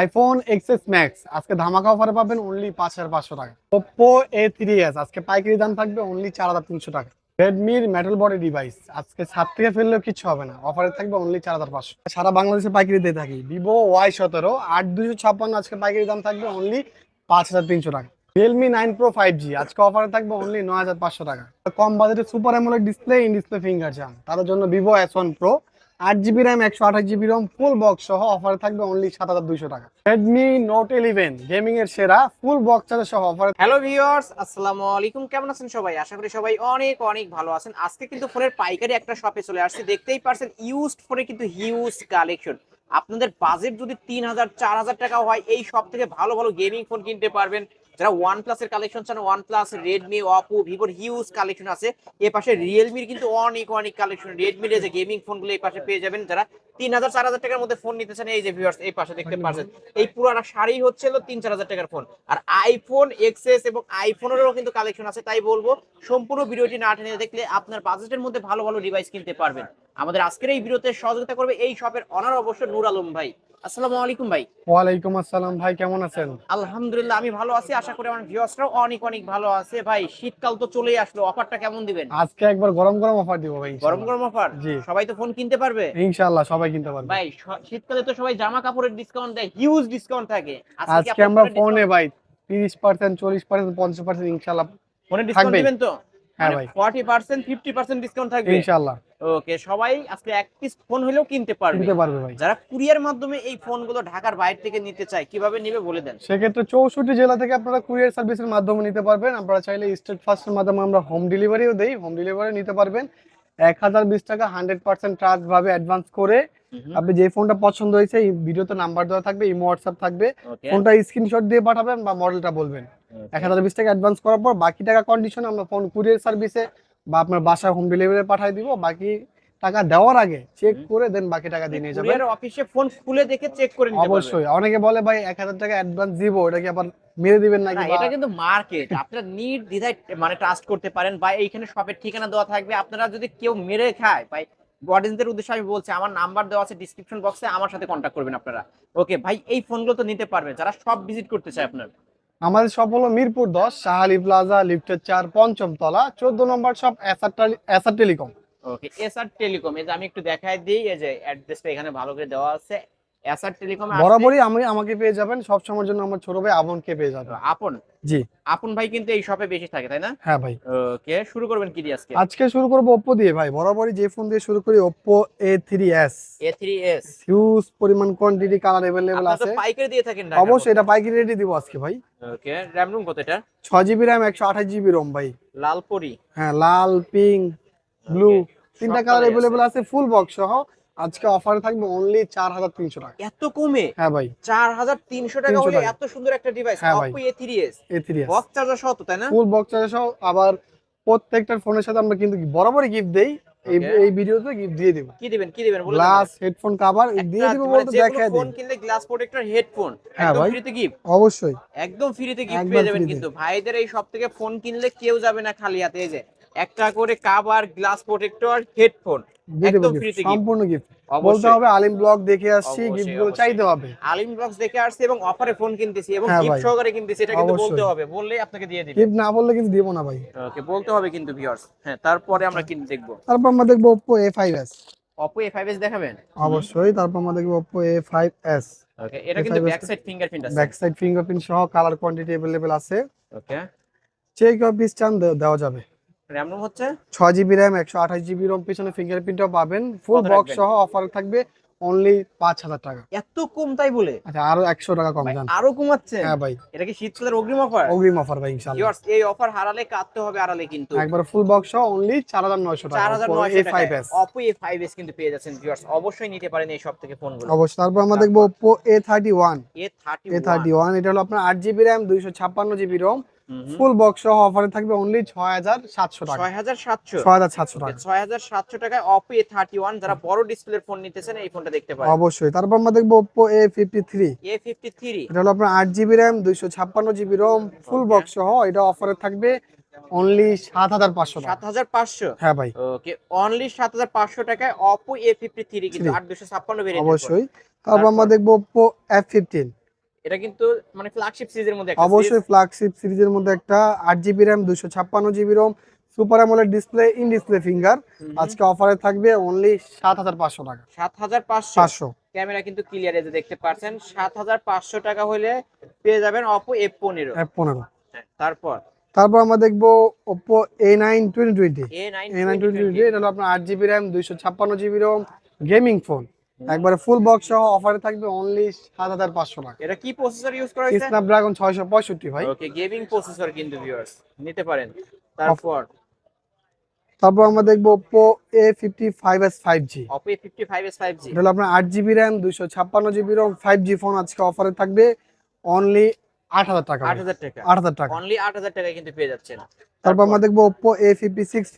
IPhone XS max আজকে ধামাকা অফারে পাবেন অনলি পাঁচ হাজার পাঁচশো টাকা। ওপো এ থ্রি এস আজকে পাইকারি দাম থাকবে অনলি চার হাজার তিনশো টাকা। রেডমির মেটাল বডি ডিভাইস আজকে সাত থেকে ফেললেও কিছু হবে না। অফারে থাকবে অনলি চার হাজার পাঁচশো। সারা বাংলাদেশে পাইকারি দিয়ে থাকি। ভিভো ওয়াই সতেরো। আট দুশো ছাপ্পান্ন আজকে পাইকারি দাম থাকবে অনলি পাঁচ হাজার তিনশো টাকা। Realme nine pro five G আজকে অফারে থাকবে অনলি নয় হাজার পাঁচশো টাকা। কম বাজেটে super AMOLED display in display finger চান তাদের জন্য ভিভো এস ওয়ান প্রো আট জিবি র্যাম একশো আঠাশ জিবি রম ফুল বক্স সহ অফারে থাকবে অনলি সাত হাজার দুইশো টাকা। রেডমি নোট ইলেভেন গেমিং এর সেরা ফুল বক্স সহ অফারে হ্যালো ভিউয়ার্স আসসালামু আলাইকুম। কেমন আছেন সবাই? আশা করি সবাই অনেক অনেক ভালো আছেন। আজকে কিন্তু ফোনের পাইকারি একটা শপে চলে আসছে। দেখতেই পারছেন ইউজড ফোনে কিন্তু হিউজ কালেকশন আপনাদের বাজেট যদি তিন হাজার, চার হাজার টাকা হয়, এই সব থেকে ভালো ভালো গেমিং ফোন কিনতে পারবেন। যারা ওয়ান প্লাসের কালেকশন চান ওয়ান প্লাস রেডমি অপো ভিভোর হিউজ কালেকশন আছে। এ পাশে রিয়েলমির কিন্তু অনেক অনেক কালেকশন রেডমির যে গেমিং ফোনগুলো এই পাশে পেয়ে যাবেন যারা। তিন হাজার চার হাজার টাকার মধ্যে ফোন নিতে চান এই যে ভিউয়ার্স এই পাশে দেখতে পাচ্ছেন এই পুরাটা শাড়ি হচ্ছে হলো তিন চার হাজার টাকার ফোন আর আইফোন এক্সএস এবং আইফোনেরও কিন্তু কালেকশন আছে তাই বলব সম্পূর্ণ ভিডিওটি না টেনে দেখলে আপনার বাজেটের মধ্যে ভালো ভালো ডিভাইস কিনতে পারবেন। আমাদের আজকের এই ভিডিওতে সহযোগিতা করবে এই শপের অনার অবশ্য নূর আলম ভাই। আসসালামু আলাইকুম ভাই। ওয়ালাইকুম আসসালাম ভাই কেমন আছেন? আলহামদুলিল্লাহ আমি ভালো আছি আশা করি আমার ভিউয়ার্সরাও অনেক অনেক ভালো আছে। ভাই শীতকাল তো চলেই আসলো অফারটা কেমন দিবেন? আজকে একবার গরম গরম অফার দিব ভাই গরম গরম অফার? জি। সবাই তো ফোন কিনতে পারবে? ইনশাআল্লাহ সবাই কিনতে পারবে। ভাই শীতকালে তো সবাই জামা কাপড়ের ডিসকাউন্ট দেয় হিউজ ডিসকাউন্ট থাকে। আজকে আমরা ফোনে ভাই তিরিশ পার্সেন্ট চল্লিশ পার্সেন্ট পঞ্চাশ পার্সেন্ট ইনশাআল্লাহ ফোনে ডিসকাউন্ট। দিবেন তো? হ্যাঁ ভাই। Forty percent fifty percent discount থাকবে। ইনশাআল্লাহ। ওকে সবাই আজকে এক পিস ফোন হলেও কিনতে পারবে। কিনতে পারবে ভাই। যারা কুরিয়ার মাধ্যমে এই ফোনগুলো ঢাকার বাইরে থেকে নিতে চায় কীভাবে নেবে বলে দেন? সেক্ষেত্রে চৌষট্টি জেলা থেকে আপনারা কুরিয়ার সার্ভিসের মাধ্যমে নিতে পারবেন। আপনারা চাইলে স্টেট ফার্স্টের মাধ্যমে আমরা হোম ডেলিভারিও দেই। হোম ডেলিভারি নিতে পারবেন। এক হাজার বিশ টাকা হান্ড্রেড পার্সেন্ট ট্রাস্ট ভাবে অ্যাডভান্স করে আপনি যে ফোনটা পছন্দ হয়েছে এই ভিডিওতে নাম্বার দেওয়া থাকবে ইমো হোয়াটসঅ্যাপ থাকবে। ফোনটা স্ক্রিনশট দিয়ে পাঠাবেন বা মডেলটা বলবেন। এক হাজার বিশ টাকা অ্যাডভান্স করার পর বাকি টাকা কন্ডিশন আমরা ফোন কুরিয়ার সার্ভিসে বা আপনার বাসায় হোম ডেলিভারি পাঠিয়ে দিব। বাকি টাকা দেওয়ার আগে চেক করে দেন বাকি টাকা দিয়ে নিয়ে যাবেন। অফিসে ফোন খুলে দেখে চেক করে নিতে পারবে অবশ্যই। অনেকে বলে ভাই এক হাজার টাকা অ্যাডভান্স দিব এটা কি আবার মেরে দিবেন না নাকি এটা কিন্তু মার্কেট আপনারা নিট দ্বিধায় মানে ট্রাস্ট করতে পারেন। বা এইখানে শপের ঠিকানা দেওয়া থাকবে। আপনারা যদি কেউ মেরে খায় ভাই অডিয়েন্সদের উদ্দেশ্যে আমি বলছি আমার নাম্বার দেওয়া আছে ডিসক্রিপশন বক্সে আমার সাথে কন্ট্যাক্ট করবেন আপনারা। ওকে ভাই এই ফোনগুলো তো নিতে পারবেন যারা সব ভিজিট করতে চায় আপনার। আমাদের সব হলো মিরপুর দশ শাহালি প্লাজা লিফটের চার পঞ্চম তলা চোদ্দ নম্বর সব SR telecom okay SR telecom এই যে আমি একটু দেখাই দিই এই যে অ্যাড্রেসটা এখানে ভালো করে দেওয়া আছে। এসআর টেলিকম বরাবরই আমি আমাকে পেয়ে যাবেন। সব সময়ের জন্য আমার ছোট ভাই আমনকে পেয়ে যাবেন। আপন? জি। আপন ভাই কিন্তু এই শপে বেশি থাকে তাই না? হ্যাঁ ভাই। ওকে শুরু করবেন কি দিয়ে আজকে? আজকে শুরু করব ওপ্পো দিয়ে ভাই। বরাবরই যে ফোন দিয়ে শুরু করি এ থ্রি এস হিউজ পরিমাণ কোয়ান্টিটি কালার আপনারা তো আছে। পাইকারি দিয়ে থাকেন অবশ্যই এটা পাইকারি রেটে দিব আজকে ভাই। ওকে র্যাম রুম কত এটা? ছয় জিবি র্যাম একশো আঠাশ জিবি রোম ভাই। লালপরি হ্যাঁ লাল পিঙ্ক ব্লু তিনটা কালার colour-ই আছে। ফুল বক্স সহ। আজকে অফারে থাকবে অনলি চার হাজার তিনশো টাকা। এত কমে? হ্যাঁ ভাই। চার হাজার তিনশো টাকা হলে এত সুন্দর একটা ডিভাইস হ্যাঁ ভাই। A three S A three S box charger সহ তো তাই না? ফুল বক্স সহ আবার প্রত্যেকটার ফোনের সাথে আমরা কিন্তু বরাবরই গিফট দেই। এই. এই ভিডিওতে গিফট দিয়ে দিব। কি দিবেন কি দিবেন বলে গ্লাস হেডফোন কভার দিয়ে দিব বলতে দেখায় ফোন কিনলে গ্লাস প্রোটেক্টর হেডফোন একদম ফ্রিতে গিফট অবশ্যই। একদম ফ্রিতে গিফট পেয়ে যাবেন কিন্তু। ভাইদের এই সব থেকে ফোন কিনলে কেউ যাবে না খালি হাতে এই যে একটা করে কাভার গ্লাস প্রোটেক্টর হেডফোন একদম ফ্রিতে সম্পূর্ণ গিফট বলতে হবে আলিম ব্লগ দেখে আসছি গিফটগুলো চাইতে হবে। আলিম বক্স দেখে আসছি এবং অফারে ফোন কিনতেছি এবং হ্যাঁ গিফট সহকারে কিনতেছি এটা কিন্তু বলতে হবে। বললেই আপনাকে দিয়ে দিবে। গিফট না বললে কিন্তু দিব না ভাই। ওকে বলতে হবে কিন্তু ভিউয়ার্স হ্যাঁ তারপরে আমরা কিনে দেখব। তারপর আমরা দেখব Oppo A five S Oppo A five S দেখাবেন? অবশ্যই তারপর আমরা দেখব ফাইভ এস ওকে এটা কিন্তু ব্যাক সাইড ফিঙ্গারপ্রিন্ট আছে। ব্যাক সাইড ফিঙ্গারপ্রিন্ট সহ কালার কোয়ান্টিটি অ্যাভেলেবেল আছে। ওকে চেক অফিস চান দেওয়া যাবে। র্যাম রোম হচ্ছে? ছয় জিবি র্যাম একশো আঠাশ জিবি রোম পিছনে ফিঙ্গারপ্রিন্টও পাবেন। ফুল বক্স সহ অফার থাকবে অনলি পাঁচ হাজার টাকা। এত কম তাই বলে? আচ্ছা আরও একশো টাকা কম যান আরও কমাচ্ছে? হ্যাঁ ভাই। এটা কি শীতকালের অগ্রিম অফার অগ্রিম অফার ভাই ভিউয়ার্স এই অফার হারালে কাটতে হবে আড়ালে কিন্তু। একবার ফুল বক্স সহ অনলি চার হাজার নয়শো টাকা। চার হাজার A five Oppo A five কিন্তু পেয়ে যাচ্ছেন ভিউয়ার্স অবশ্যই নিতে পারেন এই সব থেকে ফোনগুলো অবশ্যই তারপর আমরা দেখব ওয়ান এ থার্টি ওয়ান এটা হলো আপনার আট জিবি র্যাম দুইশো ছাপ্পান্ন জিবি রোম। ফুল বক্স সহ অফারে থাকবে অনলি ছয় হাজার সাতশো টাকা। ছয় হাজার সাতশো। ছয় হাজার সাতশো টাকা। ছয় হাজার সাতশো টাকায় অপো এ থার্টি ওয়ান যারা বড় ডিসপ্লের ফোন নিতেছেন এই ফোনটা দেখতে পারেন। অবশ্যই। তারপর আমরা দেখব এ ফিফটি থ্রি এটা হলো আপনার আট জিবি র্যাম দুইশো ছাপ্পান্ন জিবি রোম ফুল বক্স সহ। এটা অফারে থাকবে অনলি সাত হাজার পাঁচশো সাত টাকা হাজার পাঁচশো। হ্যাঁ ভাই। ওকে অনলি সাত হাজার পাঁচশো টাকায় অপো এ ফিফটি থ্রি কিন্তু Three। আট দুশো ছাপ্পান্ন অবশ্যই। তারপর আমরা দেখব এফ ফিফটিন এটা কিন্তু মানে ফ্ল্যাগশিপ সিরিজের মধ্যে একটা অবশ্যই ফ্ল্যাগশিপ সিরিজের মধ্যে একটা আট জিবি র্যাম দুশো ছাপ্পান্ন GB ROM super AMOLED display in display finger আজকে অফারে থাকবে অনলি সাত হাজার পাঁচশো টাকা। সাত হাজার পাঁচশো। পাঁচশো। ক্যামেরা কিন্তু ক্লিয়ার এই দেখতে পাচ্ছেন সাত হাজার পাঁচশো টাকা হলে পেয়ে যাবেন অপো এফ পনেরো। পনেরো। তারপর? তারপর আমরা দেখব Oppo A nine twenty twenty A nine A nine twenty twenty এটা হলো আপনার আট জিবি র্যাম দুইশো ছাপ্পান্ন জিবি রোম গেমিং ফোন একবারে ফুল বক্স সহ অফারে থাকবে অনলি সাত হাজার পাঁচশো টাকা। এটা কি প্রসেসর ইউজ করা হয়েছে? স্ন্যাপড্রাগন ছয়শো পঁয়ষট্টি ভাই। ওকে গেমিং প্রসেসর কিন্তু ভিউয়ার্স নিতে পারেন। তারপর? তারপর আমরা দেখব Oppo A fifty five S five G Oppo A fifty five S five G এটা হলো আপনার আট জিবি র্যাম দুশো ছাপ্পান্ন GB ROM five G phone আজকে অফারে থাকবে। অনলি আট হাজার টাকা আট হাজার টাকা। আট হাজার টাকা। অনলি আট হাজার টাকায় কিন্তু পেয়ে যাচ্ছেন। তারপর আমরা দেখব A fifty six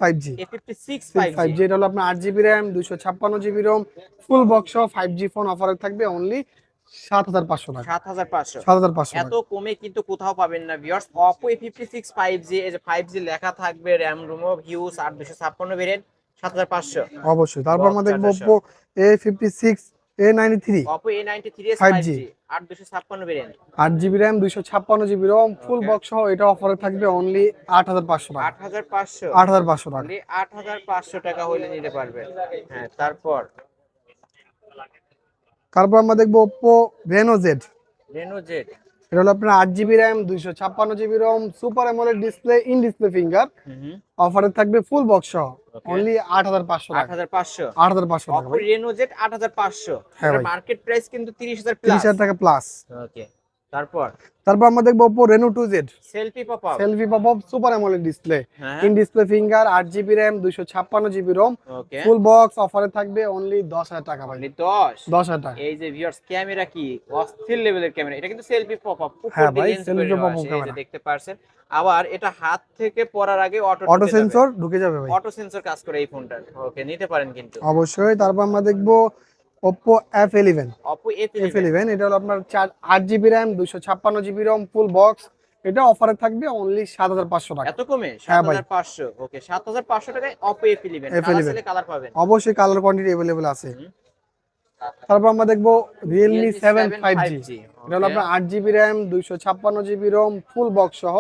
A fifty six five five G এটা হলো আপনার আট জিবি র্যাম দুইশো ছাপ্পান্ন জিবি রোম ফুল বক্স সহ ফাইভ জি ফোন অফারে থাকবে অনলি সাত হাজার পাঁচশো টাকা। সাত হাজার পাঁচশো। সাত হাজার পাঁচশো এত কমে কিন্তু কোথাও পাবেন না viewers Oppo A fifty six five G এই যে ফাইভ জি লেখা থাকবে র্যাম রুমো হিউজ আট দুশো ছাপ্পান্ন ভেরিয়েন্ট সাত হাজার পাঁচশো। অবশ্যই। তারপর আমরা দেখব চারশো। Oppo A fifty six A ninety three Oppo A ninety three S five 5G G আট দুশো ছাপ্পান্ন ভেরিয়েন্ট আট জিবি র্যাম দুইশো ছাপ্পান্ন জিবি ফুল বক্স সহ এটা অফারে থাকবে অনলি টাকা। আট হাজার পাঁচশো আট হাজার পাঁচশো টাকা। অনলি আট হাজার পাঁচশো টাকা হলে নিতে পারবে। হ্যাঁ তারপর? তারপর আমরা দেখব Oppo Reno Z Reno Z এটা হলো আপনার আট জিবি র্যাম দুইশো ছাপ্পান্ন GB ROM super AMOLED display in display finger অফারে থাকবে ফুল বক্স সহ। অনলি আট হাজার পাঁচশো আট হাজার পাঁচশো। আট হাজার পাঁচশো রেনো জেড আট হাজার পাঁচশো। মার্কেট প্রাইস কিন্তু তিরিশ হাজার তিরিশ হাজার টাকা প্লাস ওকে তারপর? তারপর আমরা দেখব Reno two Z selfie pop up selfie pop up super AMOLED display in display finger আট জিবি র্যাম দুইশো ছাপ্পান্ন GB ROM okay full box অফারে থাকবে অনলি দশ হাজার টাকা ভাই। অনলি দশ? দশ টাকা। এই যে ভিউয়ার্স ক্যামেরা কি? অস্থির লেভেলের ক্যামেরা এটা কিন্তু সেলফি পপ আপ হ্যাঁ ভাই, selfie pop-up এই দেখতে পারছেন। আবার এটা হাত থেকে পড়ার আগে অটো অটো সেন্সর ঢুকে যাবে ভাই। অটো সেন্সর কাজ করে এই ফোনটার ওকে নিতে পারেন কিন্তু। অবশ্যই তারপর আমরা দেখব অপো এফ এফ ইলেভেন এটা হলো আপনার চার আট জিবি র্যাম ROM ছাপ্পান্ন জিবি রম ফুল বক্স এটা অফারে থাকবে অনলি সাত হাজার পাঁচশো টাকা। এত কমে? হ্যাঁ সাত ভাই। হাজার পাঁচশো। ওকে সাত হাজার পাঁচশো টাকায় Oppo F eleven F11 colour পাবেন। অবশ্যই কালার কোয়ান্টিটি अवेलेबल আছে। তারপর আমরা দেখব রিয়েলমি সেভেন ফাইভ জি এটা হলো আপনার আট জিবি র্যাম দুইশো ছাপ্পান্ন জিবি রোম ফুল বক্স সহ।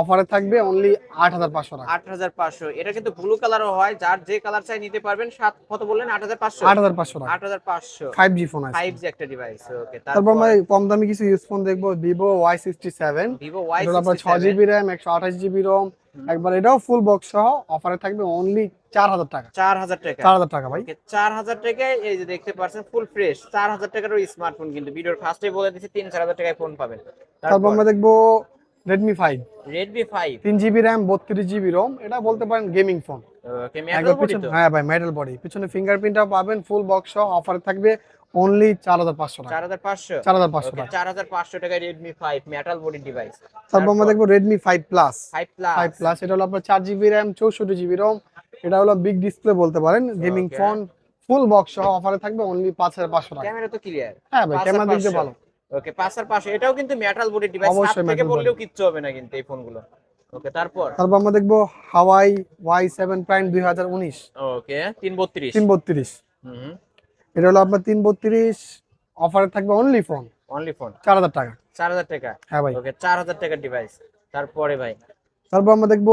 অফারে থাকবে অনলি আট হাজার পাঁচশো টাকা। আট হাজার পাঁচশো। এটা কিন্তু ব্লু কালারও হয়। যার যে কালার চাই নিতে পারবেন সাত কত বললেন? আট হাজার পাঁচশো? আট হাজার পাঁচশো আট হাজার পাঁচশো। ফাইভ জি ফোন আছে। ফাইভ জি একটা ডিভাইস ওকে তারপর আমরা কম দামি কিছু ইউজ ফোন দেখব Vivo Y sixty seven Vivo Y আপনার ছয় জিবি র্যাম একশো আঠাশ জিবি রম একবার এটাও ফুল বক্স সহ অফারে থাকবে অনলি চার হাজার টাকা। চার হাজার টাকা। চার হাজার টাকা ভাই। চার হাজার টাকায় এই যে দেখতে পাচ্ছেন ফুল ফ্রেশ চার হাজার টাকারও স্মার্টফোন কিন্তু। ভিডিওর ফার্স্টে বলে দিচ্ছি তিন চার হাজার টাকায় ফোন পাবেন। তারপর আমরা দেখব রেডমি ফাইভ রেডমি ফাইভ তিন জিবি র্যাম বত্রিশ জিবি রম এটা বলতে পারেন গেমিং ফোন হ্যাঁ ভাই মেটাল বডি পিছনে ফিঙ্গারপ্রিন্টটা পাবেন ফুল বক্স সহ অফারে থাকবে। অনলি চার হাজার পাঁচশো টাকা। চার হাজার পাঁচশো? চার হাজার পাঁচশো টাকা। চার হাজার পাঁচশো টাকায় Redmi five metal body device তারপর আমরা দেখব Redmi five plus five plus five plus এটা হলো আপনার চার জিবি র্যাম চৌষট্টি জিবি রম এটা হলো বিগ ডিসপ্লে বলতে পারেন। গেমিং ফোন ফুল বক্স সহ অফারে থাকবে অনলি পাঁচ হাজার পাঁচশো টাকা। ক্যামেরা তো ক্লিয়ার হ্যাঁ ভাই ক্যামেরা পাঁচশো। ভালো। ওকে পাঁচ আর পাঁচশো। এটাও কিন্তু মেটাল বডি ডিভাইস হাত থেকে বললেও কিচ্ছু হবে না কিন্তু এই ফোনগুলো ওকে তারপর? তারপর আমরা দেখব হাওয়াই ওয়াই সেভেন প্রাইম দুই হাজার উনিশ। ওকে তিন বত্রিশ তিন বত্রিশ হুম। এটা হলো আপনার তিন বত্রিশ অফারে থাকবে অনলি ফোন অনলি ফোন চার হাজার টাকা। চার হাজার টাকা? হ্যাঁ ভাই। ওকে চার হাজার টাকার ডিভাইস তারপরে ভাই? তারপর আমরা দেখব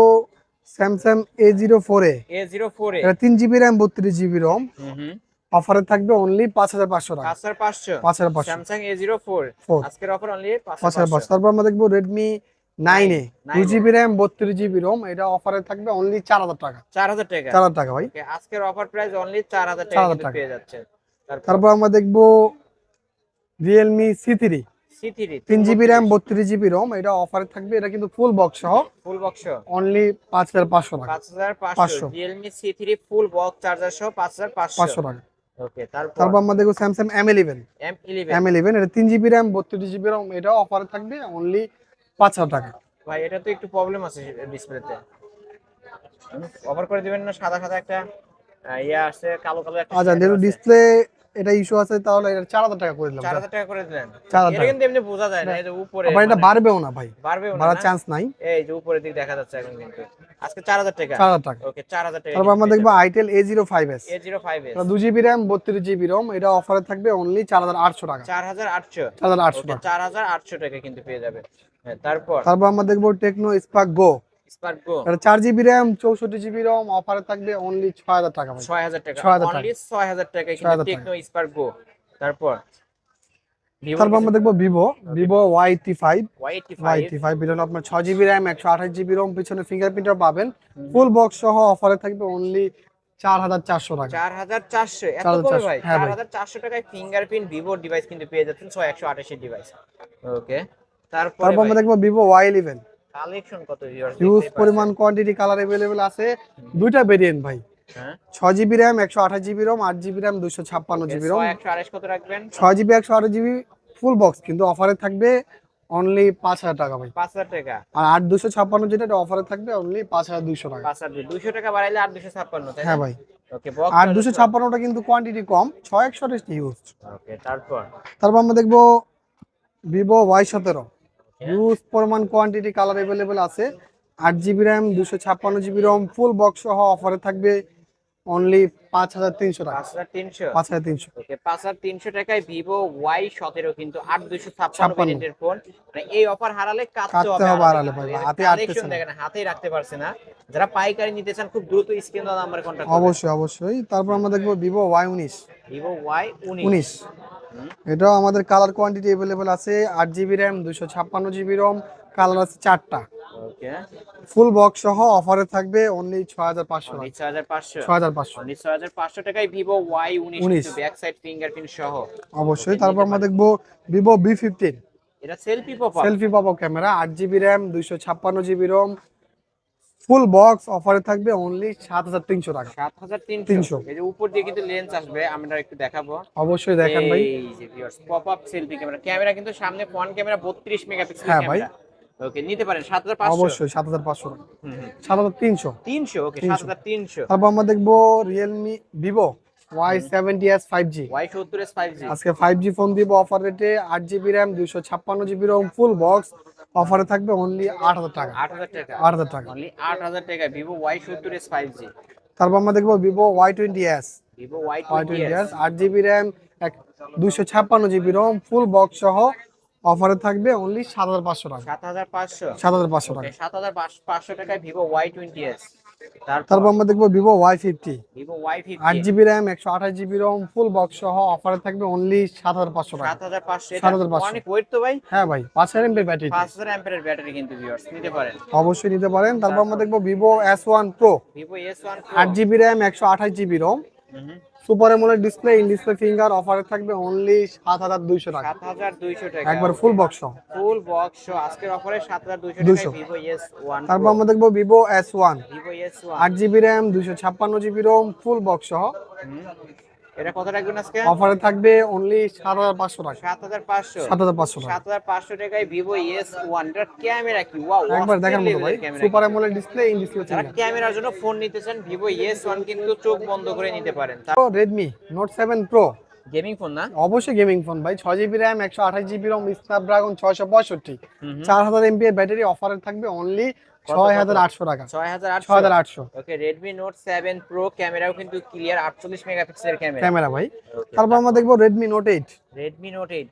Samsung A zero four A A zero four A এটা তিন জিবি র্যাম বত্রিশ জিবি রম অফারে থাকবে অনলি পাঁচ হাজার পাঁচশো টাকা। পাঁচ হাজার পাঁচশো? পাঁচ হাজার পাঁচশো। স্যামসাং এ জিরো ফোর আজকের অফার অনলি পাঁচ হাজার পাঁচশো। তারপর আমরা দেখব Redmi nine A A। GB RAM বত্রিশ জিবি রম এটা অফারে থাকবে অনলি চার হাজার টাকা। চার হাজার টাকা। চার হাজার টাকা ভাই। আজকের অফার প্রাইস অনলি চার হাজার টাকা 4,000 টাকা। পেয়ে যাচ্ছে তারপর? আমরা দেখব রিয়েলমি সি থ্রি তিন জিবি র্যাম বত্রিশ জিবি রম এটা অফারে থাকবে এটা কিন্তু ফুল বক্স সহ। ফুল বক্স অনলি পাঁচ হাজার পাঁচশো টাকা। পাঁচ হাজার পাঁচশো। Realme C three full box charger সহ পাঁচ হাজার পাঁচশো। টাকা। তারপর? আমরা দেখব Samsung M eleven M eleven এটা তিন জিবি র্যাম বত্রিশ জিবি রম এটা অফারে থাকবে অনলি পাঁচ হাজার টাকা। ভাই এটা তো একটু প্রবলেম আছে ডিসপ্লেতে অফার করে দিবেন না সাদা সাদা একটা আহ, কালো কালো একটা আচ্ছা আছে। ডিসপ্লে এটা ইস্যু আছে তাহলে এটা চার হাজার টাকা করে দিলাম চার হাজার টাকা করে দিলেন চার হাজার টাকা। কিন্তু এমনি বোঝা যায় না এই যে উপরে আবার এটা মানে বাড়বেও না ভাই বাড়বেও না বাড়ার চান্স নাই এই যে উপরের দিক দেখা যাচ্ছে এখন কিন্তু আজকে চার হাজার টাকা চার হাজার টাকা ওকে চার হাজার টাকা তারপর আমরা দেখব itel A zero five S A zero five S এটা দু জিবি র্যাম বত্রিশ জিবি রোম এটা অফারে থাকবে অনলি চার হাজার আটশো টাকা চার হাজার আটশো চার হাজার আটশো টাকা চার হাজার আটশো টাকা কিন্তু পেয়ে যাবে হ্যাঁ তারপর তারপর আমরা দেখব Tecno Spark Go Spark Go এটা চার জিবি জিবি অফারে থাকবে অনলি ছয় হাজার টাকা ভাই। ছয় হাজার টাকা। 6,000 টাকা। অনলি ছয় হাজার টাকা 6,000 টেকনো স্পার্ক গো তারপর ভিভো তারপর আমরা দেখব Vivo Vivo Y T five Y eighty Y five T five এটা আপনার ছয় জিবি র্যাম একশো আঠাশ জিবি রোম পিছনে ফিঙ্গারপ্রিন্টও পাবেন। ফুল বক্স সহ অফারে থাকবে অনলি চার হাজার চারশো টাকা। চার হাজার চারশো। এত কমে ভাই। হ্যাঁ চার হাজার চারশো টাকায় ফিঙ্গারপ্রিন্ট ভিভোর ডিভাইস কিন্তু পেয়ে যাচ্ছেন ছয় একশো আঠাশের ডিভাইস ওকে তারপর তারপর আমরা দেখব ভিভো ওয়াই ইলেভেন কালেকশন কত viewers পরিমাণ কোয়ান্টিটি কালার আছে। দুইটা ভেরিয়েন্ট ভাই। ছয় জিবি র্যাম একশো আঠাশ জিবি রোম আট জিবি র্যাম দুশো ছাপ্পান্ন জিবি রোম একশো কত রাখবেন? ছয় জিবি একশো আঠাশ জিবি ফুল বক্স কিন্তু অফারে থাকবে অনলি পাঁচ হাজার টাকা ভাই। পাঁচ হাজার টাকা। আর আট দুশো ছাপ্পান্ন যেটা এটা অফারে থাকবে অনলি পাঁচ হাজার দুইশো টাকা। পাঁচ হাজার দুশো টাকা বাড়াইলে আর দুশো ছাপ্পান্ন হ্যাঁ ভাই। ওকে আর দুশো ছাপ্পান্নটা কিন্তু কোয়ান্টিটি কম। ছয় একশো ইউজ তারপর? তারপর আমরা দেখব ভিভো ওয়াই সতেরো। হিউজ পরিমাণ কোয়ান্টিটি কালার অ্যাভেলেবেল আছে। আট জিবি র্যাম দুশো ছাপ্পান্ন জিবি রম ফুল বক্স সহ অফারে থাকবে। অনলি পাঁচ হাজার তিনশো টাকা। পাঁচ হাজার তিনশো? পাঁচ হাজার তিনশো। ওকে পাঁচ হাজার তিনশো টাকায় ভিভো ওয়াই সতেরো কিন্তু আট দুশো ছাপ্পান্ন ছাপ্পান্ন। ফোন মানে এই অফার হারালে কাটতে হবে কিন্তু। হাতে। দেখেন হাতেই রাখতে পারছে না। যারা পাইকারি নিতে চান খুব দ্রুত স্ক্রিন দাদা নাম্বারে কন্ট্যাক্ট অবশ্যই অবশ্যই। তারপর আমরা দেখব ভিভো ওয়াই উনিশ। ভিভো ওয়াই উনিশ। এটাও আমাদের কালার কোয়ান্টিটি অ্যাভেলেবেল আছে আট জিবি র্যাম দুশো ছাপ্পান্ন জিবি রম কালার আছে চারটা। ওকে। ফুল বক্স সহ অফারে থাকবে অনলি ছয় হাজার পাঁচশো টাকা। উনিশ হাজার পাঁচশো। পাঁচশো। উনিশ হাজার পাঁচশো টাকায় ভিভো ওয়াই উনিশ 19 ব্যাক সাইড ফিঙ্গারপ্রিন্ট সহ। অবশ্যই তারপর আমরা দেখব ভিভো বি ফিফটিন এটা সেলফি পপআপ সেলফি পাবো ক্যামেরা আট জিবি র্যাম দুইশো ছাপ্পান্ন জিবি রোম ফুল বক্স অফারে থাকবে অনলি সাত হাজার তিনশো টাকা। সাত হাজার তিনশো। 300 এই যে উপর দিয়ে কিন্তু লেন্স আসবে আমরা একটু দেখাবো। অবশ্যই দেখেন ভাই। এই যে viewers pop up selfie camera camera কিন্তু সামনে ফ্রন্ট ক্যামেরা 32 মেগাপিক্সেল হ্যাঁ ভাই। ওকে নিতে পারেন 7500 অবশ্যই সাত হাজার পাঁচশো। টাকা হুম হুম। সাত হাজার তিনশো। 300 ওকে 300 7300 তারপর আমরা দেখব five G Y 70 S 5G আজকে ফাইভ জি ফোন দিব অফার রেটে আট জিবি র্যাম দুইশো ছাপ্পান্ন জিবি রোম ফুল বক্স অফারে থাকবে অনলি আট হাজার টাকা। 8000 টাকা। আট হাজার টাকা। অনলি 8000 টাকা 70 এস 5G তারপর আমরা দেখব Vivo Y twenty S Vivo Y Y 20 twenty S S আট জিবি র্যাম এক দুইশো ছাপ্পান্ন জিবি রোম ফুল বক্স সহ। অফারে থাকবে অনলি সাত হাজার পাঁচশো টাকা। 7500 সাত হাজার পাঁচশো টাকা। ওকে 7500 টাকায় ভিভো ওয়াই 20 এস তারপর? আমরা দেখব Vivo Y fifty Vivo Y আট জিবি র্যাম একশো আঠাশ জিবি রোম ফুল বক্স সহ অফারে থাকবে অনলি সাত হাজার পাঁচশো টাকা। 7500 এটা 7500 অনেক ওয়েট তো ভাই? হ্যাঁ ভাই পাঁচ হাজার এমপি ব্যাটারি 5000 অ্যাম্পিয়ারের ব্যাটারি কিন্তু ভিউয়ার্স নিতে পারেন। অবশ্যই নিতে পারেন। তারপর আমরা দেখব Vivo S one pro Vivo S one আট জিবি র্যাম একশো আঠাশ GB ROM super AMOLED display in display finger অফারে থাকবে অনলি সাত হাজার দুইশো টাকা। সাত হাজার দুইশো টাকা। একবার ফুল বক্স ফুল বক্স আজকের অফারে সাত হাজার দুইশো 200 টাকা ভিভো S1 তারপর আমরা দেখব ওয়ান আট জিবি র্যাম দুইশো ছাপ্পান্ন জিবি রোম ফুল বক্স সহ। এটা কত রাখবেন আজকে? অফারে থাকবে অনলি সাত হাজার পাঁচশো টাকা। সাত হাজার পাঁচশো। সাত হাজার পাঁচশো টাকা। সাত হাজার পাঁচশো টাকায় এস ওয়ান এটার ক্যামেরা কি? ওয়াও একবার দেখার মতো ভাই। Super AMOLED display in display যারা ক্যামেরার জন্য ফোন নিতে চান ভিভো এস ওয়ান কিন্তু চোখ বন্ধ করে নিতে পারেন। Redmi Note seven pro gaming phone না? অবশ্যই গেমিং ফোন ভাই। ছয় জিবি র্যাম একশো আঠাশ জিবি রোম স্ন্যাপড্রাগন ছয়শো পঁয়ষট্টি। চার হাজার এমপি এর ব্যাটারি অফারে থাকবে অনলি ছয় হাজার আটশো টাকা। ছয় হাজার আটশো? ছয় হাজার আটশো। ওকে ক্যামেরাও কিন্তু ক্লিয়ার মেগাপিক্সেলের ক্যামেরা ক্যামেরা ভাই। তারপর আমরা দেখব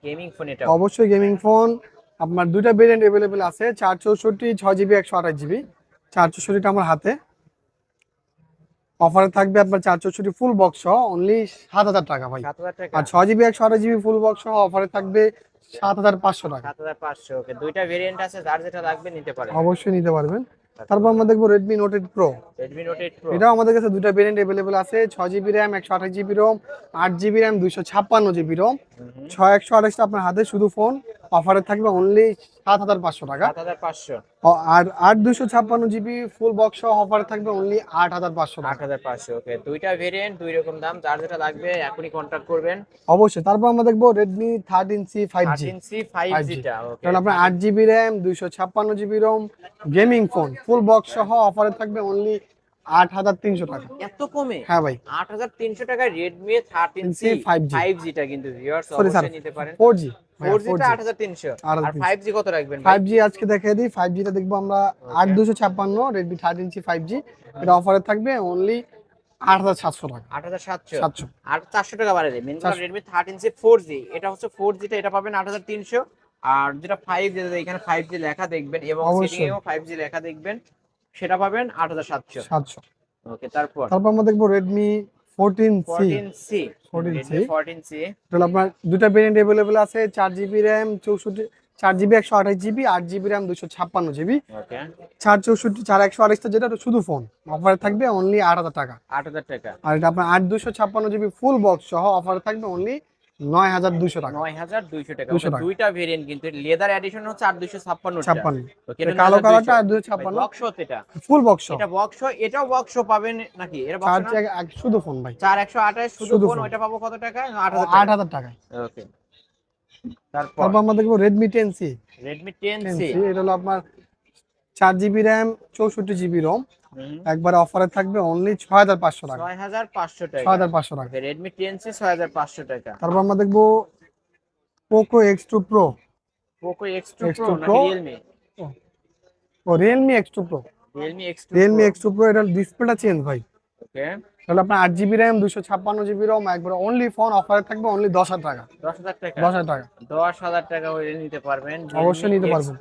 গেমিং ফোন এটা অবশ্যই গেমিং ফোন আপনার দুইটা ভেরিয়েন্ট অ্যাভেলেবেল আছে চার চৌষট্টি ছয় জিবি একশো আঠাশ জিবি চার চৌষট্টিটা আমার হাতে। অফারে থাকবে আপনার চার চৌষট্টি ফুল বক্স সহ অনলি সাত হাজার টাকা ভাই। আর ছয় জিবি একশো আঠাশ জিবি ফুল বক্স সহ অফারে থাকবে সাত হাজার পাঁচশো টাকা। সাত হাজার পাঁচশো ওকে। দুইটা ভেরিয়েন্ট আছে যার যেটা লাগবে নিতে পারেন। অবশ্যই নিতে পারবেন। তারপর আমরা দেখব Redmi Note eight pro Redmi Note eight pro এটাও আমাদের কাছে দুটা ভেরিয়েন্ট অ্যাভেলেবেল আছে ছয় জিবি র্যাম একশো আঠাশ জিবি রোম আট জিবি র্যাম দুইশো ছাপ্পান্ন জিবি রোম ছয় একশো আঠাশটা আপনার হাতে শুধু ফোন অফারে থাকবে অনলি সাত হাজার পাঁচশো টাকা। সাত হাজার পাঁচশো। আর আট দুশো ছাপ্পান্ন জিবি ফুল বক্স সহ অফারে থাকবে অনলি আট হাজার পাঁচশো আট টাকা হাজার পাঁচশো ওকে দুইটা ভেরিয়েন্ট দুই রকম দাম যার যেটা লাগবে এখনই কন্ট্যাক্ট করবেন। অবশ্যই তারপর আমরা দেখব Redmi thirteen C five G C five 5G জিটা কারণ আপনার আট জিবি র্যাম দুইশো ছাপ্পান্ন GB ROM gaming phone full box সহ অফারে থাকবে অনলি আট হাজার তিনশো টাকা। এত কমে? হ্যাঁ ভাই। আট হাজার তিনশো টাকায় Redmi thirteen C 13C 5G five জিটা কিন্তু নিতে পারেন। ফোর জি ফোর জিটা আট হাজার তিনশো। আর ফাইভ জি কত রাখবেন ফাইভ জি আজকে দেখিয়ে দিই। ফাইভ জিটা দেখব আমরা আট দুশো ছাপ্পান্ন Redmi thirteen C five G এটা অফারে থাকবে অনলি আট হাজার সাতশো টাকা। আট হাজার সাতশো। সাতশো। আর চারশো টাকা বাড়ে দেয়। 400 Redmi thirteen C four G এটা হচ্ছে ফোর জিটা এটা পাবেন আট হাজার তিনশো। আর যেটা ফাইভ জি এখানে ফাইভ জি লেখা দেখবেন এবং অবশ্যই। ফাইভ জি লেখা দেখবেন। সেটা পাবেন আট হাজার সাতশো। সাতশো। ওকে তারপর? তারপর আমরা দেখব Redmi fourteen C fourteen C তাহলে আপনার দুটা ভেরিয়েন্ট অ্যাভেলেবেল আছে চার জিবি র্যাম চৌষট্টি চার জিবি একশো আঠাশ জিবি আট জিবি র্যাম দুশো ছাপ্পান্ন জিবি চার চৌষট্টি চার একশো আঠাশটা যেটা শুধু ফোন অফারে থাকবে অনলি আট হাজার টাকা। আট হাজার টাকা। আর এটা আপনার আট দুশো ছাপ্পান্ন জিবি ফুল বক্স সহ অফারে থাকবে অনলি নয় হাজার দুশো টাকা। নয় হাজার দুইশো টাকা। 200 ওকে, টাকা। দুইটা ভেরিয়েন্ট কিন্তু লেদার এডিশন হচ্ছে আট দুইশো ছাপ্পান্ন ছাপ্পান্ন। কালো কালারটা ছাপ্পান্ন। বক্স এটা। ফুল বক্স এটা বক্স এটাও বক্স পাবেন নাকি? বক্স শুধু ফোন ভাই। চার একশো আঠাশ শুধু ফোন। ওইটা পাবো কত টাকা আট হাজার আট হাজার টাকায় ওকে। তারপর? আমরা দেখব Redmi ten C Redmi ten C এটা হলো আপনার চার জিবি র্যাম চৌষট্টি জিবি রোম একবার অফারে থাকবে অনলি ছয় হাজার পাঁচশো টাকা। ছয় হাজার পাঁচশো টাকা। ছয় হাজার পাঁচশো টাকা। রেডমি টেন সি ছয় হাজার পাঁচশো টাকা। তারপর আমরা দেখব Poco X two pro Poco X two X2 pro. Realme ও। Realme X two pro Realme X two Realme X two pro এটার ডিসপ্লেটা চেঞ্জ ভাই। ওকে তাহলে আপনার আট জিবি র্যাম দুশো ছাপ্পান্ন জিবি রোম একবার অনলি ফোন অফারে থাকবে অনলি দশ হাজার টাকা। দশ হাজার টাকা? দশ হাজার টাকা। দশ হাজার টাকা হইলে নিতে পারবেন। অবশ্যই নিতে পারবেন।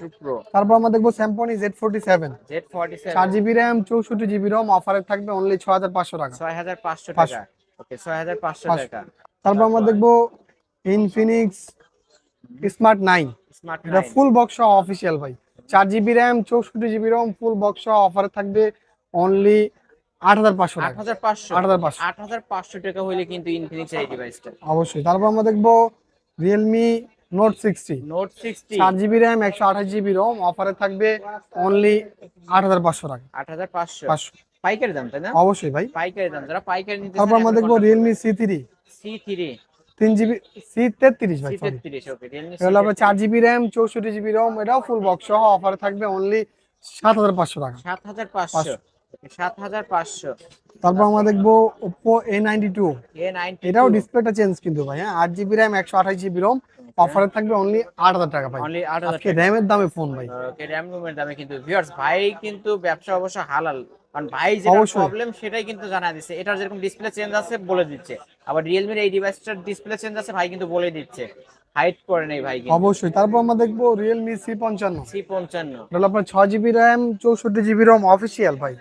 তারপর আমরা দেখব Samsung Z forty seven Z forty চার জিবি র্যাম চৌষট্টি জিবি রোম অফারে থাকবে অনলি ছয় হাজার পাঁচশো টাকা। ছয় হাজার পাঁচশো। টাকা। ওকে ছয় হাজার পাঁচশো পাঁচশো। টাকা। তারপর আমরা দেখব ইনফিনিক্স স্মার্ট নাইন স্মার্ট এটা ফুল বক্স অফিসিয়াল ভাই। চার জিবি র্যাম চৌষট্টি জিবি রোম ফুল বক্স অফারে থাকবে অনলি আট হাজার পাঁচশো আট টাকা হইলে কিন্তু ইনফিনিক্স এই ডিভাইসটা অবশ্যই। তারপর আমরা দেখব নোট সিক্সটি চার জিবি র্যাম একশো আঠাশ জিবি রোম অফারে থাকবে অনলি আট হাজার পাঁচশো টাকা। আট হাজার পাঁচশো। পাঁচশো। পাইকারি দাম তাই না? অবশ্যই ভাই। পাইকারি দাম যারা পাইকারি নিতে তারপর আমরা দেখব থ্রি তিন জিবি সি তেত্রিশ ভাই সি সরি তেত্রিশ ওকে রিয়েলমি এটা হলো জিবি র্যাম চৌষট্টি জিবি রোম এটাও ফুল বক্স সহ অফারে থাকবে অনলি সাত হাজার পাঁচশো টাকা। সাত হাজার পাঁচশো। পাঁচশো। সাত হাজার পাঁচশো তারপর আমরা দেখব Oppo A ninety two A ninety এটাও ডিসপ্লেটা চেঞ্জ কিন্তু ভাই হ্যাঁ? আট জিবি র্যাম একশো আঠাশ জিবি রোম অফারে থাকবে অনলি আট হাজার টাকা ভাই। অনলি আট হাজার আজকে র্যামের দামে ফোন ভাই। ওকে র্যাম রুমের দামে কিন্তু ভিউয়ার্স ভাই কিন্তু ব্যবসা অবশ্য হালাল। কারণ ভাই যেটা প্রবলেম সেটাই কিন্তু জানা দিচ্ছে। এটার যেরকম ডিসপ্লে চেঞ্জ আছে বলে দিচ্ছে। আবার রিয়েলমির এই ডিভাইসটার ডিসপ্লে চেঞ্জ আছে ভাই কিন্তু বলে দিচ্ছে। হাইট করে নেই ভাই অবশ্যই। তারপর আমরা দেখব রিয়েলমি সি পঞ্চান্ন। আপনার ছয় জিবি র্যাম চৌষট্টি জিবি রোম অফিসিয়াল ভাই।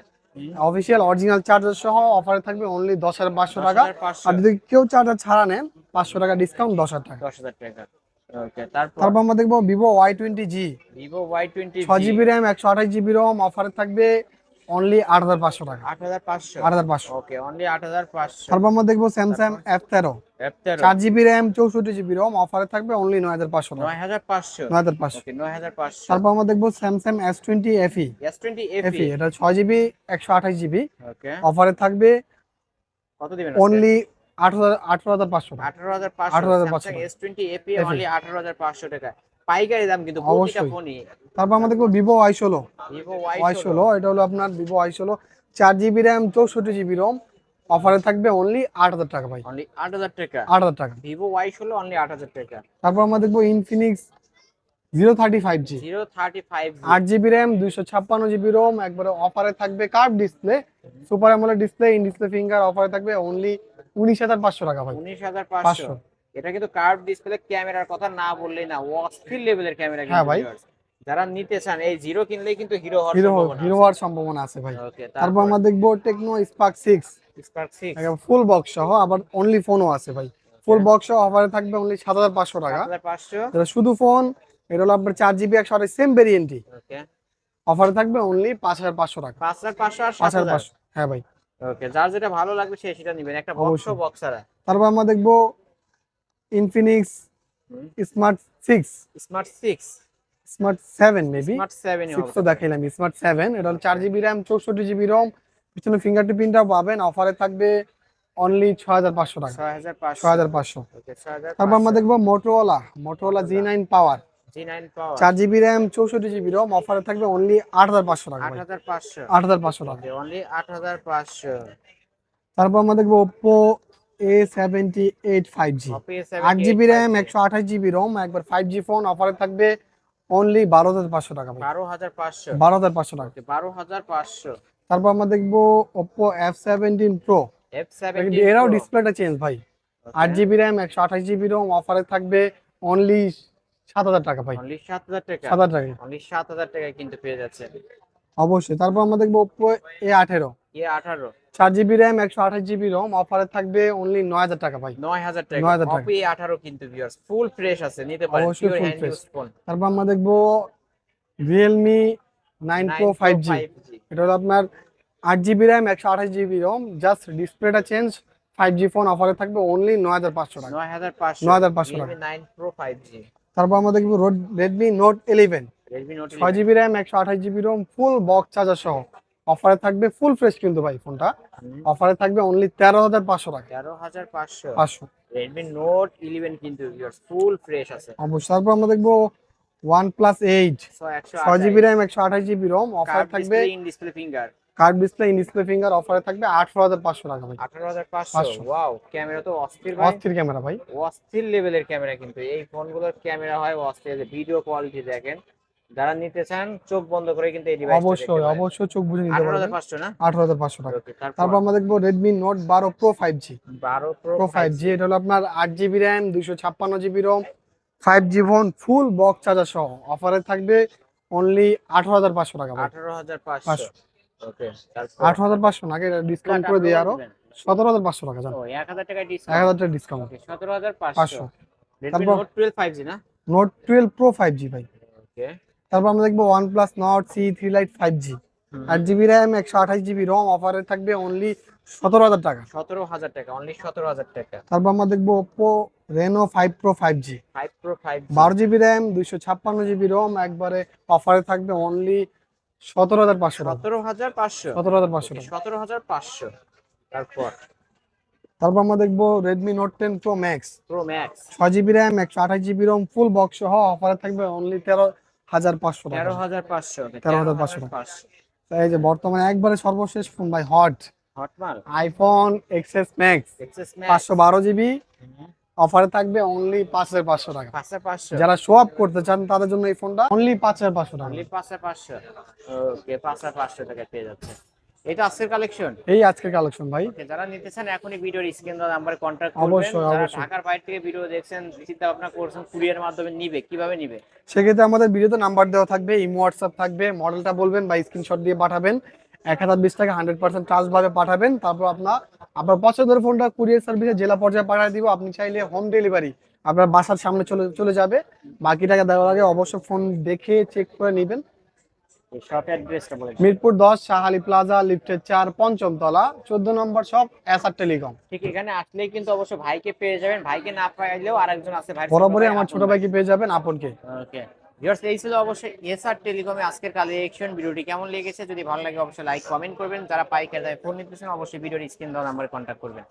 অফিসিয়াল অরিজিনাল চার্জার সহ অফারে থাকবে অনলি দশ হাজার পাঁচশো টাকা। আর যদি কেউ চার্জার ছাড়া নেন পাঁচশো টাকা ডিসকাউন্ট দশ হাজার টাকা। দশ হাজার টাকা। তারপর? আমরা দেখব Vivo Y twenty G Vivo Y twenty ছ জিবি র্যাম একশো আঠাশ জিবি রম অফারে থাকবে অনলি আট হাজার পাঁচশো টাকা। আট হাজার পাঁচশো? আট হাজার পাঁচশো। ওকে অনলি আট হাজার পাঁচশো। তারপর আমরা দেখব স্যামসাং এফ তেরো। তেরো। চার জিবি র্যাম চৌষট্টি জিবি রোম অফারে থাকবে অনলি নয় হাজার পাঁচশো টাকা। নয় হাজার পাঁচশো। নয় হাজার পাঁচশো। ওকে নয় হাজার পাঁচশো। তারপর আমরা দেখব Samsung S twenty FE S twenty FE এটা ছয় জিবি একশো আঠাশ জিবি। ওকে অফারে থাকবে কত দিবেন অনলি আঠারো আঠারো হাজার পাঁচশো টাকা। আঠারো হাজার পাঁচশো। 18,500 Samsung S twenty FE FE only আঠারো হাজার পাঁচশো টাকা। পাইকারি দাম কিন্তু অবশ্যই। তারপর আমরা দেখব ভিভো ওয়াই ষোলো। ভিভো ওয়াই ষোলো। এটা হলো আপনার ভিভো ওয়াই ষোলো। চার জিবি র্যাম চৌষট্টি জিবি রোম অফারে থাকবে অনলি আট হাজার টাকা ভাই। অনলি আট হাজার টাকা? আট হাজার টাকা। ভিভো ওয়াই ষোলো অনলি আট হাজার টাকা। তারপর আমরা দেখব Infinix zero thirty five G zero thirty five আট জিবি র্যাম দুইশো ছাপ্পান্ন জিবি রোম একবারে অফারে থাকবে curve display super AMOLED display in display finger অফারে থাকবে অনলি উনিশ হাজার পাঁচশো টাকা ভাই। উনিশ হাজার পাঁচশো। এটা কিন্তু কার্ভ ডিসপ্লে ক্যামেরার কথা না বললেই না অস্থির লেভেলের ক্যামেরা হ্যাঁ ভাই। যারা নিতে চান এই জিরো কিনলেই কিন্তু হিরো হওয়ার হিরো সম্ভাবনা হিরো হওয়ার সম্ভাবনা আছে ভাই। তারপর আমরা দেখব Tecno Spark six Spark six full box সহ আবার অনলি ফোনও আছে ভাই। ফুল বক্স সহ অফারে থাকবে অনলি সাত হাজার পাঁচশো টাকা। হাজার পাঁচশো। এটা শুধু ফোন এটা হলো আপনার চার জিবি একশো আঠাশ সেম ভেরিয়েন্টই ওকে অফারে থাকবে অনলি পাঁচ হাজার পাঁচশো টাকা। পাঁচ হাজার পাঁচশো আর পাঁচ সাত হাজার। হাজার পাঁচশো। হ্যাঁ ভাই। ওকে যার যেটা ভালো লাগবে সে সেটা নেবেন। একটা বক্স। বক্সারা তারপর আমরা দেখব Infinix Smart six Smart six Smart seven maybe Smart seven six তো দেখাইলাম স্মার্ট সেভেন এটা হলো চার জিবি র্যাম চৌষট্টি জিবি রম পিছনে ফিঙ্গার টিপিনটাও পাবেন। অফারে থাকবে অনলি ছয় হাজার পাঁচশো টাকা। ছয় হাজার পাঁচশো। তারপর আমরা দেখব মোটোওয়ালা মোটোওয়ালা জি নাইন পাওয়ার জি নাইন পাওয়ার চার জিবি র্যাম চৌষট্টি জিবি রম অফারে থাকবে অনলি আট হাজার পাঁচশো টাকা আট হাজার পাঁচশো। আট হাজার পাঁচশো টাকা। অনলি আট হাজার পাঁচশো। তারপর আমরা দেখব Oppo A seventy eight five G আট জিবি র্যাম একশো আঠাশ জিবি রোম একবার ফাইভ জি ফোন অফারে থাকবে অনলি বারো হাজার পাঁচশো টাকা বারো হাজার পাঁচশো। বারো হাজার পাঁচশো টাকা। বারো হাজার পাঁচশো। তারপর আমরা দেখব ওপো এফ সেভেন্টিন প্রো এরাও ডিসপ্লেটা চেঞ্জ ভাই। আট জিবি র্যাম একশো আঠাশ জিবি রোম অফারে থাকবে অনলি সাত হাজার টাকা ভাই। অনলি সাত হাজার টাকা। সাত হাজার টাকা। অনলি সাত হাজার টাকায় কিন্তু পেয়ে যাচ্ছে অবশ্যই। তারপর আমরা দেখব ওপো এ আঠেরো। এ জিবি র্যাম একশো আঠাশ জিবি রোম অফারে থাকবে অনলি টাকা ভাই। নয় হাজার টাকা। 9,000 টাকা। অপি এ আঠারো কিন্তু ভিউয়ার্স ফুল ফ্রেশ আছে নিতে পারেন পিওর হ্যান্ড ইউজ ফোন তারপর আমরা দেখব নাইন প্রো ফাইভ জি এটা হলো আপনার জিবি র্যাম একশো আঠাশ জিবি রোম জাস্ট ডিসপ্লেটা চেঞ্জ ফোন অফারে থাকবে অনলি টাকা। নয় হাজার পাঁচশো। 9,500 টাকা। নাইন প্রো ফাইভ তারপর আমরা দেখব Redmi Note eleven Redmi Note ছয় জিবি র্যাম একশো আঠাশ GB ROM full box charger সহ। অফারে থাকবে ফুল ফ্রেশ কিন্তু ভাই ফোনটা। অফারে থাকবে অনলি তেরো হাজার পাঁচশো টাকা। তেরো হাজার পাঁচশো। পাঁচশো। রেডমি নোট ইলেভেন কিন্তু ফুল ফ্রেশ আছে। অবশ্যই। তারপর আমরা দেখব ওয়ান প্লাস এইট ছয় জিবি র্যাম একশো আঠাশ জিবি রোম অফারে থাকবে in display finger curved display in display finger অফারে থাকবে আঠারো হাজার পাঁচশো টাকা ভাই। আঠারো হাজার পাঁচশো। ওয়াও ক্যামেরা তো অস্থির ভাই। অস্থির ক্যামেরা ভাই। অস্থির লেভেলের ক্যামেরা কিন্তু। এই ফোনগুলোর ক্যামেরা হয় অস্থির। ভিডিও কোয়ালিটি দেখেন। যারা নিতে চান চোখ বন্ধ করে কিন্তু এই ডিভাইস অবশ্যই অবশ্যই চোখ বুঝে নিতে পারবেন। পাঁচশো না? আঠারো হাজার পাঁচশো টাকা। তারপর? আমরা দেখব বারো প্রো ফাইভ জি বারো প্রো প্রো জি এটা হলো আপনার আট জিবি র্যাম দুশো ছাপ্পান্ন GB ROM five G phone full box charger সহ। অফারে থাকবে অনলি আঠারো হাজার পাঁচশো টাকা ভাই। আঠারো হাজার পাঁচশো। পাঁচশো। ওকে তারপর? আঠারো হাজার পাঁচশো নাকি ডিসকাউন্ট করে দিয়ে আরও। সতেরো হাজার পাঁচশো টাকা জান। ও এক হাজার টাকা ডিসকাউন্ট হাজার টাকা ডিসকাউন্ট ওকে সতেরো হাজার পাঁচশো। পাঁচশো। রেডমি তারপর- নোট টুয়েলভ ফাইভ জি না? Note twelve pro five G ভাই। ওকে। তারপর আমরা দেখব One Plus Nord C three lite five G আট জিবি র্যাম একশো আঠাশ জিবি রম অফারে থাকবে অনলি সতেরো হাজার টাকা। সতেরো হাজার টাকা অনলি সতেরো হাজার টাকা। তারপর আমরা দেখব Oppo Reno five pro five G five pro five বারো জিবি র্যাম দুইশো ছাপ্পান্ন জিবি রোম একবারে অফারে থাকবে অনলি সতেরো হাজার পাঁচশো সতেরো হাজার পাঁচশো। সতেরো হাজার পাঁচশো সতেরো হাজার পাঁচশো। তারপর? তারপর আমরা দেখব Redmi Note ten pro max pro max ছয় জিবি র্যাম একশো আঠাশ জিবি রোম ফুল বক্স সহ অফারে থাকবে অনলি তেরো হাজার পাঁচশো তেরো হাজার পাঁচশো 13,500 পাঁচশো এই যে বর্তমানে একবারে সর্বশেষ ফোন ভাই হট। আইফোন এক্সএস ম্যাক্স পাঁচশো বারো জিবি। অফারে থাকবে অনলি পাঁচ হাজার পাঁচশো টাকা। যারা শো আপ করতে চান তাদের জন্য এই ফোনটা অনলি পাঁচ হাজার পাঁচশো টাকা। পাঁচ হাজার পাঁচশো। টাকা পেয়ে যাচ্ছে এটা আজকের কালেকশন এই আজকের কালেকশন ভাই। যারা নিতে চান এখনই ভিডিওর স্ক্রিন নাম্বারে কন্ট্যাক্ট করবেন। অবশ্যই, অবশ্যই। ঢাকার বাইরে থেকে ভিডিও দেখছেন চিন্তা ভাবনা করছেন কুরিয়ার মাধ্যমে নিবে কীভাবে নিবে? সেক্ষেত্রে আমাদের ভিডিওতে নাম্বার দেওয়া থাকবে ইমো হোয়াটসঅ্যাপ থাকবে মডেলটা বলবেন বা স্ক্রিনশট দিয়ে পাঠাবেন। এক হাজার বিশ টাকা হান্ড্রেড পার্সেন্ট চার্জ ভাবে পাঠাবেন। তারপর আপনার আপনার পছন্দের ফোনটা কুরিয়ার সার্ভিসে জেলা পর্যায়ে পাঠিয়ে দিব। আপনি চাইলে হোম ডেলিভারি আপনার বাসার সামনে চলে চলে যাবে। বাকি টাকা দেওয়ার আগে অবশ্যই ফোন দেখে চেক করে নেবেন। মিরপুর দশ শাহালি প্লাজা লিফটের চার পঞ্চম তলা চোদ্দ নম্বর শপ এসআর টেলিকম ঠিক এখানে আসলেই কিন্তু অবশ্যই ভাইকে পেয়ে যাবেন। ভাইকে না পাইলেও আরেকজন আছে ভাই বরাবরই আমার ছোট ভাইকে পেয়ে যাবেন আপনকে। ওকে ভিউয়ার্স এই ছিল অবশ্যই এসআর টেলিকমে আজকের কালেকশন ভিডিওটি। কেমন লেগেছে? যদি ভালো লাগে অবশ্যই লাইক কমেন্ট করবেন। যারা পাইকার দামে ফোন নিতেছেন অবশ্যই ভিডিওর স্ক্রিন দেওয়া নাম্বারে কন্ট্যাক্ট করবেন।